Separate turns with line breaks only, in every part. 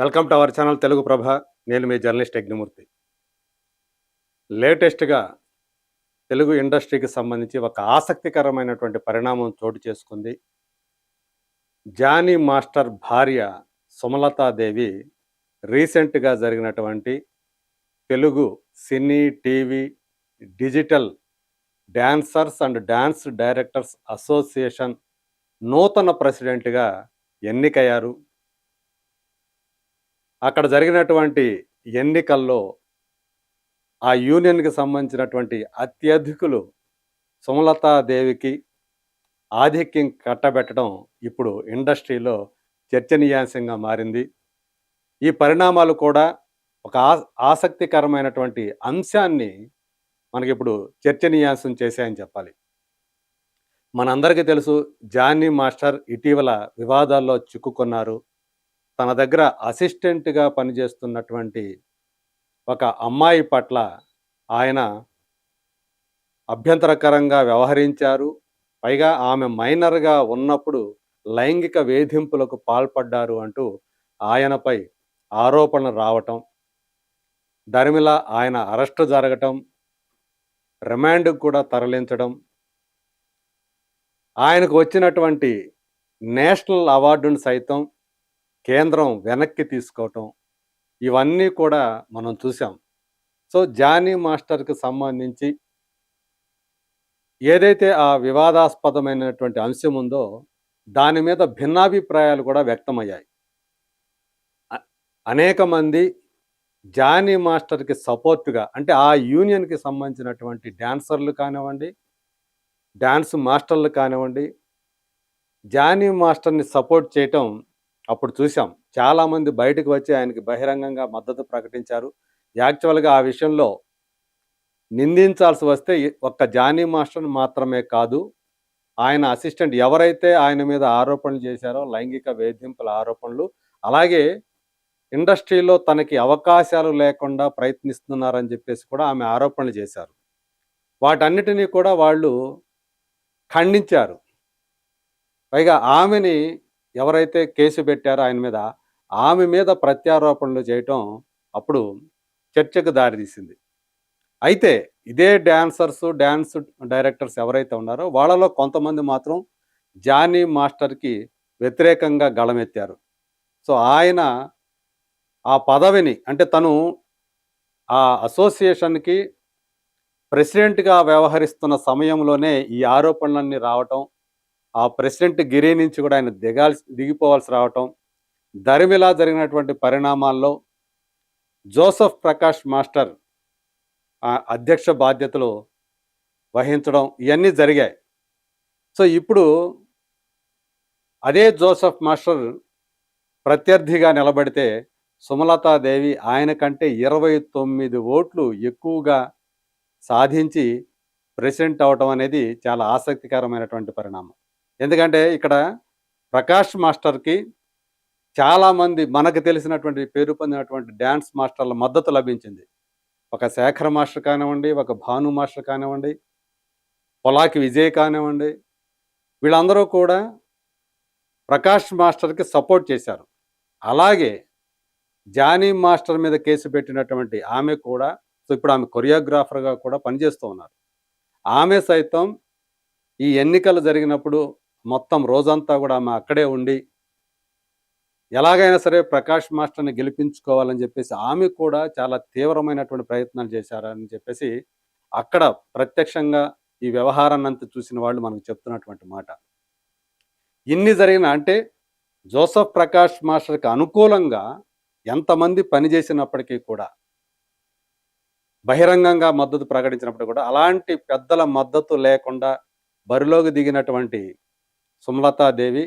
Welcome to our channel Telugu Prabha. నేను మీ journalist Yagnamurthy లేటెస్ట్గా తెలుగు ఇండస్ట్రీకి సంబంధించి ఒక ఆసక్తికరమైనటువంటి పరిణామం చోటు చేసుకుంది. జానీ మాస్టర్ భార్య సుమలతాదేవి రీసెంట్గా జరిగినటువంటి Telugu cine TV digital dancers and dance directors association నూతన ప్రెసిడెంట్గా ఎన్నికయ్యారు. అక్కడ జరిగినటువంటి ఎన్నికల్లో ఆ యూనియన్కి సంబంధించినటువంటి అత్యధికులు సుమలతాదేవికి ఆధిక్యం కట్టబెట్టడం ఇప్పుడు ఇండస్ట్రీలో చర్చనీయాంశంగా మారింది. ఈ పరిణామాలు కూడా ఒక ఆసక్తికరమైనటువంటి అంశాన్ని మనకి ఇప్పుడు చర్చనీయాంశం చేశాయని చెప్పాలి. మనందరికీ తెలుసు జానీ మాస్టర్ ఇటీవల వివాదాల్లో చిక్కుకున్నారు. తన దగ్గర అసిస్టెంట్గా పనిచేస్తున్నటువంటి ఒక అమ్మాయి పట్ల ఆయన అభ్యంతరకరంగా వ్యవహరించారు. పైగా ఆమె మైనర్గా ఉన్నప్పుడు లైంగిక వేధింపులకు పాల్పడ్డారు అంటూ ఆయనపై ఆరోపణలు రావటం దరిమిల ఆయన అరెస్టు జరగటం రిమాండ్కు కూడా తరలించడం ఆయనకు వచ్చినటువంటి నేషనల్ అవార్డును సైతం కేంద్రం వెనక్కి తీసుకోవటం ఇవన్నీ కూడా మనం చూసాం సో జానీ మాస్టర్కి సంబంధించి ఏదైతే ఆ వివాదాస్పదమైనటువంటి అంశం ఉందో దాని మీద భిన్నాభిప్రాయాలు కూడా వ్యక్తమయ్యాయి. అనేక మంది జానీ మాస్టర్కి సపోర్ట్గా అంటే ఆ యూనియన్కి సంబంధించినటువంటి డ్యాన్సర్లు కానివ్వండి డ్యాన్స్ మాస్టర్లు కానివ్వండి జానీ మాస్టర్ని సపోర్ట్ చేయటం అప్పుడు చూసాం చాలామంది బయటకు వచ్చి ఆయనకి బహిరంగంగా మద్దతు ప్రకటించారు. యాక్చువల్గా ఆ విషయంలో నిందించాల్సి వస్తే ఒక్క జానీ మాస్టర్ని మాత్రమే కాదు ఆయన అసిస్టెంట్ ఎవరైతే ఆయన మీద ఆరోపణలు చేశారో లైంగిక వేధింపుల ఆరోపణలు అలాగే ఇండస్ట్రీలో తనకి అవకాశాలు లేకుండా ప్రయత్నిస్తున్నారని చెప్పేసి కూడా ఆమె ఆరోపణలు చేశారు. వాటన్నిటినీ కూడా వాళ్ళు ఖండించారు. పైగా ఆమెని ఎవరైతే కేసు పెట్టారో ఆయన మీద ఆమె మీద ప్రత్యారోపణలు చేయటం అప్పుడు చర్చకు దారితీసింది అయితే ఇదే డ్యాన్సర్స్ డ్యాన్స్ డైరెక్టర్స్ ఎవరైతే ఉన్నారో వాళ్ళలో కొంతమంది మాత్రం జానీ మాస్టర్కి వ్యతిరేకంగా గళమెత్తారు. సో ఆయన ఆ పదవిని అంటే తను ఆ అసోసియేషన్కి ప్రెసిడెంట్గా వ్యవహరిస్తున్న సమయంలోనే ఈ ఆరోపణలన్నీ రావటం ఆ ప్రెసిడెంట్ గిరి నుంచి కూడా ఆయన దిగాల్సి దిగిపోవాల్సి రావటం ధరిమిలా జరిగినటువంటి పరిణామాల్లో జోసఫ్ ప్రకాష్ మాస్టర్ అధ్యక్ష బాధ్యతలు వహించడం ఇవన్నీ జరిగాయి. సో ఇప్పుడు అదే జోసఫ్ మాస్టర్ ప్రత్యర్థిగా నిలబడితే సుమలతాదేవి ఆయన కంటే ఇరవై తొమ్మిది ఓట్లు ఎక్కువగా సాధించి ప్రెసిడెంట్ అవటం అనేది చాలా ఆసక్తికరమైనటువంటి పరిణామం. ఎందుకంటే ఇక్కడ ప్రకాష్ మాస్టర్కి చాలామంది మనకు తెలిసినటువంటి పేరు పొందినటువంటి డ్యాన్స్ మాస్టర్ల మద్దతు లభించింది. ఒక శేఖర్ మాస్టర్ కానివ్వండి ఒక భాను మాస్టర్ కానివ్వండి పొలాకి విజయ్ కానివ్వండి వీళ్ళందరూ కూడా ప్రకాష్ మాస్టర్కి సపోర్ట్ చేశారు. అలాగే జానీ మాస్టర్ మీద కేసు పెట్టినటువంటి ఆమె కూడా సో ఇప్పుడు ఆమె కొరియోగ్రాఫర్గా కూడా పనిచేస్తూ ఉన్నారు. ఆమె సైతం ఈ ఎన్నికలు జరిగినప్పుడు మొత్తం రోజంతా కూడా ఆమె అక్కడే ఉండి ఎలాగైనా సరే ప్రకాష్ మాస్టర్ని గెలిపించుకోవాలని చెప్పేసి ఆమె కూడా చాలా తీవ్రమైనటువంటి ప్రయత్నాలు చేశారని చెప్పేసి అక్కడ ప్రత్యక్షంగా ఈ వ్యవహారాన్ని అంతా చూసిన వాళ్ళు మనకు చెప్తున్నటువంటి మాట. ఇన్ని జరిగిన అంటే జోసఫ్ ప్రకాష్ మాస్టర్కి అనుకూలంగా ఎంతమంది పనిచేసినప్పటికీ కూడా బహిరంగంగా మద్దతు ప్రకటించినప్పుడు కూడా అలాంటి పెద్దల మద్దతు లేకుండా బరిలోకి దిగినటువంటి సుమలతాదేవి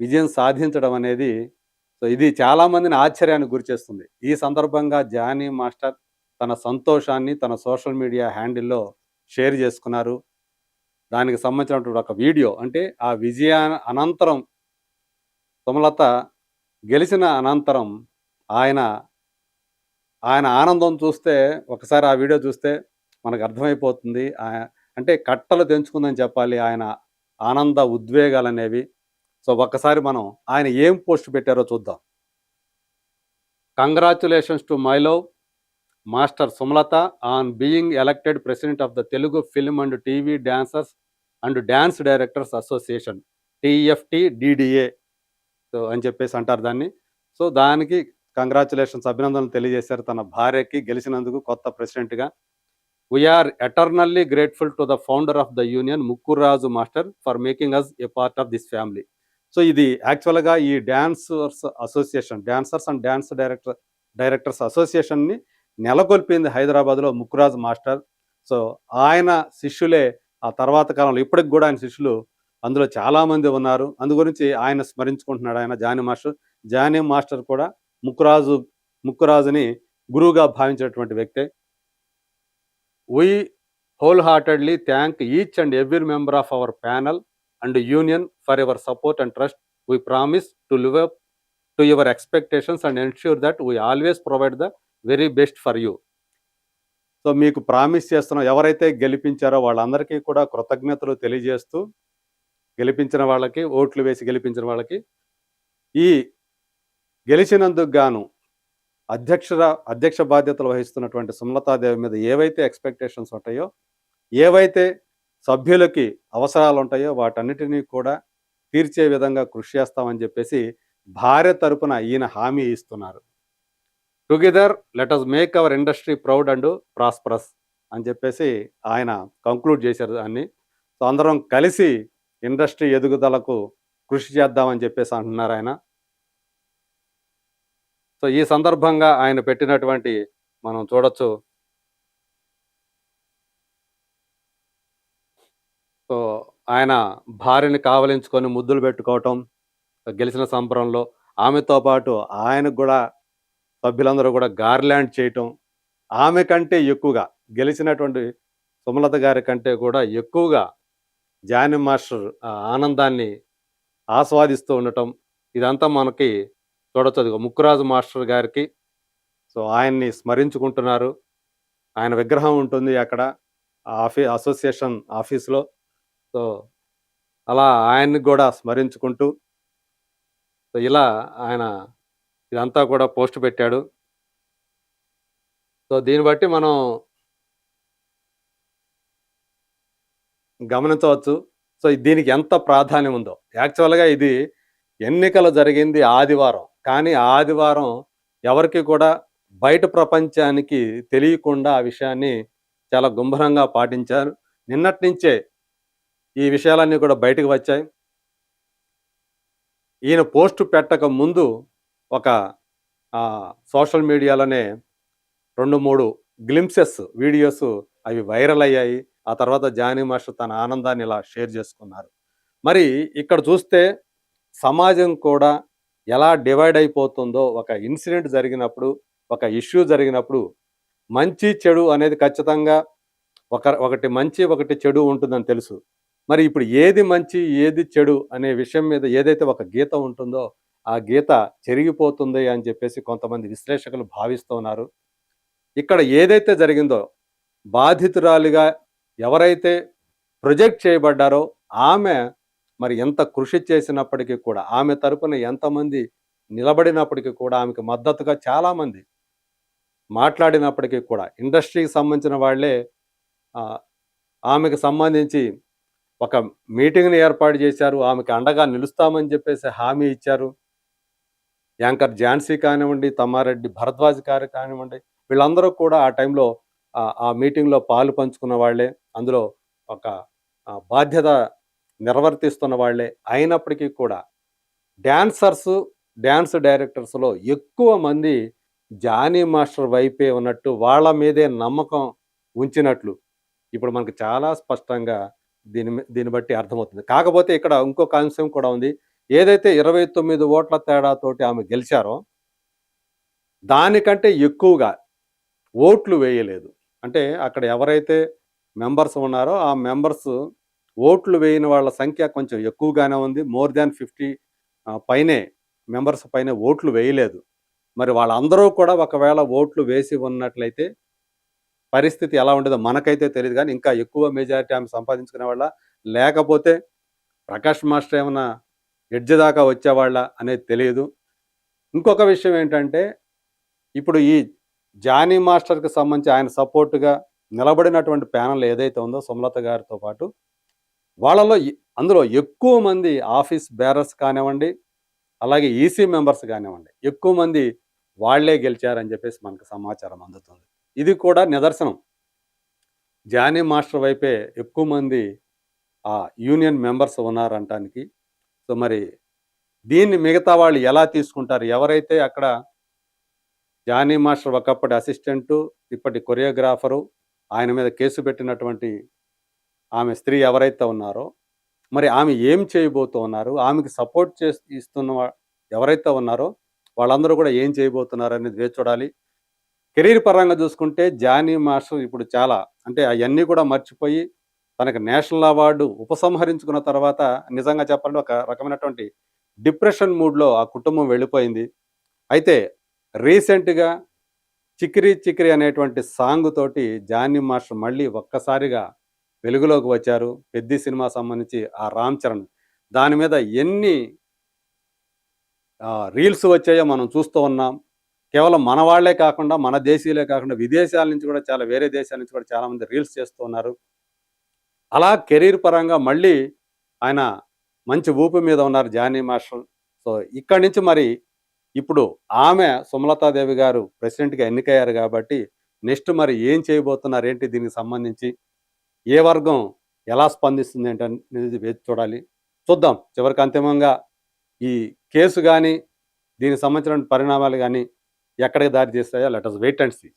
విజయం సాధించడం అనేది సో ఇది చాలామందిని ఆశ్చర్యానికి గురిచేస్తుంది ఈ సందర్భంగా జానీ మాస్టర్ తన సంతోషాన్ని తన సోషల్ మీడియా హ్యాండిల్లో షేర్ చేసుకున్నారు. దానికి సంబంధించినటువంటి ఒక వీడియో అంటే ఆ విజయా అనంతరం సుమలత గెలిచిన అనంతరం ఆయన ఆయన ఆనందం చూస్తే ఒకసారి ఆ వీడియో చూస్తే మనకు అర్థమైపోతుంది. అంటే కట్టలు తెంచుకుందని చెప్పాలి ఆయన ఆనంద ఉద్వేగాలు అనేవి. సో ఒక్కసారి మనం ఆయన ఏం పోస్ట్ పెట్టారో చూద్దాం. Congratulations to my love master Sumalatha on being elected president of the Telugu film and TV dancers and dance directors association TFT DDA so అని చెప్పేసి అంటారు దాన్ని. సో దానికి కంగ్రాచులేషన్స్ అభినందనలు తెలియజేశారు తన భార్యకి గెలిచినందుకు కొత్త ప్రెసిడెంట్గా we're eternally grateful to the founder of the union Mukkuraju master for making us a part of this family so ఇది యాక్చువల్గా ఈ dancers association dancers and dance director directors అసోసియేషన్ని నెలకొల్పింది హైదరాబాద్లో ముక్కురాజు మాస్టర్. సో ఆయన శిష్యులే ఆ తర్వాత కాలంలో ఇప్పటికి కూడా ఆయన శిష్యులు అందులో చాలామంది ఉన్నారు. అందు గురించి ఆయన స్మరించుకుంటున్నాడు ఆయన జానీ మాస్టర్. జానీ మాస్టర్ కూడా ముక్కురాజు ముక్కురాజుని గురువుగా భావించేటువంటి వ్యక్తే. We wholeheartedly thank each and every member of our panel and union for your support and trust we promise to live up to your expectations and ensure that we always provide the very best for you so మీకు promise చేస్తున్నాం ఎవరైతే గెలిపించారో వాళ్ళందరికీ కూడా కృతజ్ఞతలు తెలియజేస్తూ గెలిపించిన వాళ్ళకి ఓట్లు వేసి గెలిపించిన వాళ్ళకి ఈ గెలిచినందుకు గాను అధ్యక్షర అధ్యక్ష బాధ్యతలు వహిస్తున్నటువంటి సుమలతాదేవి మీద ఏవైతే ఎక్స్పెక్టేషన్స్ ఉంటాయో ఏవైతే సభ్యులకి అవసరాలు ఉంటాయో వాటన్నిటినీ కూడా తీర్చే విధంగా కృషి చేస్తామని చెప్పేసి భార్య తరపున ఈయన హామీ ఇస్తున్నారు. Together let us make our industry proud and prosperous అని చెప్పేసి ఆయన కంక్లూడ్ చేశారు దాన్ని. సో అందరం కలిసి ఇండస్ట్రీ ఎదుగుదలకు కృషి చేద్దామని చెప్పేసి అంటున్నారు ఆయన. సో ఈ సందర్భంగా ఆయన పెట్టినటువంటి మనం చూడొచ్చు. సో ఆయన భార్యని కావలించుకొని ముద్దులు పెట్టుకోవటం గెలిచిన సంబరంలో ఆమెతో పాటు ఆయనకు కూడా సభ్యులందరూ కూడా గార్లాండ్ చేయటం ఆమె కంటే ఎక్కువగా గెలిచినటువంటి సుమలత గారి కంటే కూడా ఎక్కువగా జాని మాస్టర్ ఆనందాన్ని ఆస్వాదిస్తూ ఉండటం ఇదంతా మనకి చూడొచ్చు. ముక్కురాజు మాస్టర్ గారికి. సో ఆయన్ని స్మరించుకుంటున్నారు. ఆయన విగ్రహం ఉంటుంది అక్కడ ఆఫీ అసోసియేషన్ ఆఫీస్లో. సో అలా ఆయన్ని కూడా స్మరించుకుంటూ సో ఇలా ఆయన ఇదంతా కూడా పోస్ట్ పెట్టాడు. సో దీన్ని బట్టి మనం గమనించవచ్చు. సో దీనికి ఎంత ప్రాధాన్యం ఉందో. యాక్చువల్గా ఇది ఎన్నికలు జరిగింది ఆదివారం. కానీ ఆదివారం ఎవరికి కూడా బయట ప్రపంచానికి తెలియకుండా ఆ విషయాన్ని చాలా గుంభరంగా పాటించారు. నిన్నటి నుంచే ఈ విషయాలన్నీ కూడా బయటకు వచ్చాయి. ఈయన పోస్ట్ పెట్టక ముందు ఒక సోషల్ మీడియాలోనే రెండు మూడు గ్లిమ్సెస్ వీడియోస్ అవి వైరల్ అయ్యాయి. ఆ తర్వాత జానీ మాస్టర్ తన ఆనందాన్ని ఇలా షేర్ చేసుకున్నారు. మరి ఇక్కడ చూస్తే సమాజం కూడా ఎలా డివైడ్ అయిపోతుందో ఒక ఇన్సిడెంట్ జరిగినప్పుడు ఒక ఇష్యూ జరిగినప్పుడు మంచి చెడు అనేది ఖచ్చితంగా ఒక ఒకటి మంచి ఒకటి చెడు ఉంటుందని తెలుసు. మరి ఇప్పుడు ఏది మంచి ఏది చెడు అనే విషయం మీద ఏదైతే ఒక గీత ఉంటుందో ఆ గీత చెరిగిపోతుంది అని చెప్పేసి కొంతమంది విశ్లేషకులు భావిస్తున్నారు ఇక్కడ ఏదైతే జరిగిందో బాధితురాలిగా ఎవరైతే ప్రొజెక్ట్ చేయబడ్డారో ఆమె మరి ఎంత కృషి చేసినప్పటికీ కూడా ఆమె తరపున ఎంతమంది నిలబడినప్పటికీ కూడా ఆమెకు మద్దతుగా చాలామంది మాట్లాడినప్పటికీ కూడా ఇండస్ట్రీకి సంబంధించిన వాళ్ళే ఆమెకు సంబంధించి ఒక మీటింగ్ని ఏర్పాటు చేశారు ఆమెకు అండగా నిలుస్తామని చెప్పేసి హామీ ఇచ్చారు. యాంకర్ ఝాన్సీ కానివ్వండి తమ్మారెడ్డి భరద్వాజ్ గారు కానివ్వండి వీళ్ళందరూ కూడా ఆ టైంలో ఆ మీటింగ్లో పాలు పంచుకున్న వాళ్ళే. అందులో ఒక బాధ్యత నిర్వర్తిస్తున్న వాళ్ళే. అయినప్పటికీ కూడా డ్యాన్సర్స్ డ్యాన్స్ డైరెక్టర్స్లో ఎక్కువ మంది జానీ మాస్టర్ వైపే ఉన్నట్టు వాళ్ళ మీదే నమ్మకం ఉంచినట్లు ఇప్పుడు మనకు చాలా స్పష్టంగా దీని దీన్ని బట్టి అర్థమవుతుంది. కాకపోతే ఇక్కడ ఇంకొక అంశం కూడా ఉంది. ఏదైతే ఇరవై తొమ్మిది ఓట్ల తేడాతోటి ఆమె గెలిచారో దానికంటే ఎక్కువగా ఓట్లు వేయలేదు. అంటే అక్కడ ఎవరైతే మెంబర్స్ ఉన్నారో ఆ మెంబర్స్ ఓట్లు వేయని వాళ్ళ సంఖ్య కొంచెం ఎక్కువగానే ఉంది. మోర్ దాన్ ఫిఫ్టీ పైనే మెంబర్స్ పైన ఓట్లు వేయలేదు. మరి వాళ్ళందరూ కూడా ఒకవేళ ఓట్లు వేసి ఉన్నట్లయితే పరిస్థితి ఎలా ఉండేదో మనకైతే తెలియదు కానీ ఇంకా ఎక్కువ మెజారిటీ ఆమె సంపాదించుకునే వాళ్ళ లేకపోతే ప్రకాష్ మాస్టర్ ఏమైనా ఎడ్జ్ దాకా వచ్చేవాళ్ళ అనేది తెలియదు ఇంకొక విషయం ఏంటంటే ఇప్పుడు ఈ జానీ మాస్టర్కి సంబంధించి ఆయన సపోర్టుగా నిలబడినటువంటి ప్యానల్ ఏదైతే ఉందో సుమలత గారితో పాటు వాళ్ళలో అందులో ఎక్కువ మంది ఆఫీస్ బేరర్స్ కానివ్వండి అలాగే ఈసీ మెంబర్స్ కానివ్వండి ఎక్కువ మంది వాళ్ళే గెలిచారని చెప్పేసి మనకు సమాచారం అందుతుంది. ఇది కూడా నిదర్శనం. జానీ మాస్టర్ వైపే ఎక్కువ మంది ఆ యూనియన్ మెంబర్స్ ఉన్నారంటానికి. సో మరి దీన్ని మిగతా వాళ్ళు ఎలా తీసుకుంటారు? ఎవరైతే అక్కడ జానీ మాస్టర్ ఒకప్పటి అసిస్టెంటు ఇప్పటి కొరియోగ్రాఫరు ఆయన మీద కేసు పెట్టినటువంటి ఆమె స్త్రీ ఎవరైతే ఉన్నారో మరి ఆమె ఏం చేయబోతున్నారు? ఆమెకి సపోర్ట్ చే ఇస్తున్న ఎవరైతే ఉన్నారో వాళ్ళందరూ కూడా ఏం చేయబోతున్నారు అనేది వేచి చూడాలి. కెరీర్ పరంగా చూసుకుంటే జానీ మాస్టర్ ఇప్పుడు చాలా అంటే అవన్నీ కూడా మర్చిపోయి తనకు నేషనల్ అవార్డు ఉపసంహరించుకున్న తర్వాత నిజంగా చెప్పాలంటే ఒక రకమైనటువంటి డిప్రెషన్ మూడ్లో ఆ కుటుంబం వెళ్ళిపోయింది. అయితే రీసెంట్గా చిక్కిరి చిక్కిరి అనేటువంటి సాంగ్ తోటి జానీ మాస్టర్ మళ్ళీ ఒక్కసారిగా వెలుగులోకి వచ్చారు. పెద్ద సినిమా సంబంధించి ఆ రామ్ చరణ్. దాని మీద ఎన్ని రీల్స్ వచ్చాయో మనం చూస్తూ ఉన్నాం. కేవలం మన వాళ్ళే కాకుండా మన దేశీయులే కాకుండా విదేశాల నుంచి కూడా చాలా వేరే దేశాల నుంచి కూడా చాలామంది రీల్స్ చేస్తున్నారు అలా కెరీర్ పరంగా మళ్ళీ ఆయన మంచి ఊపి మీద ఉన్నారు జానీ మాస్టర్. సో ఇక్కడి నుంచి మరి ఇప్పుడు ఆమె సుమలతాదేవి గారు ప్రెసిడెంట్గా ఎన్నికయ్యారు కాబట్టి నెక్స్ట్ మరి ఏం చేయబోతున్నారు ఏంటి దీనికి సంబంధించి? ఏ వర్గం ఎలా స్పందిస్తుంది ఏంటనేది వేచి చూడాలి. చూద్దాం. చివరికి అంతిమంగా ఈ కేసు కానీ దీనికి సంబంధించిన పరిణామాలు కానీ ఎక్కడికి దారి తీస్తాయో లెట్ వెయిట్ అండ్ సీ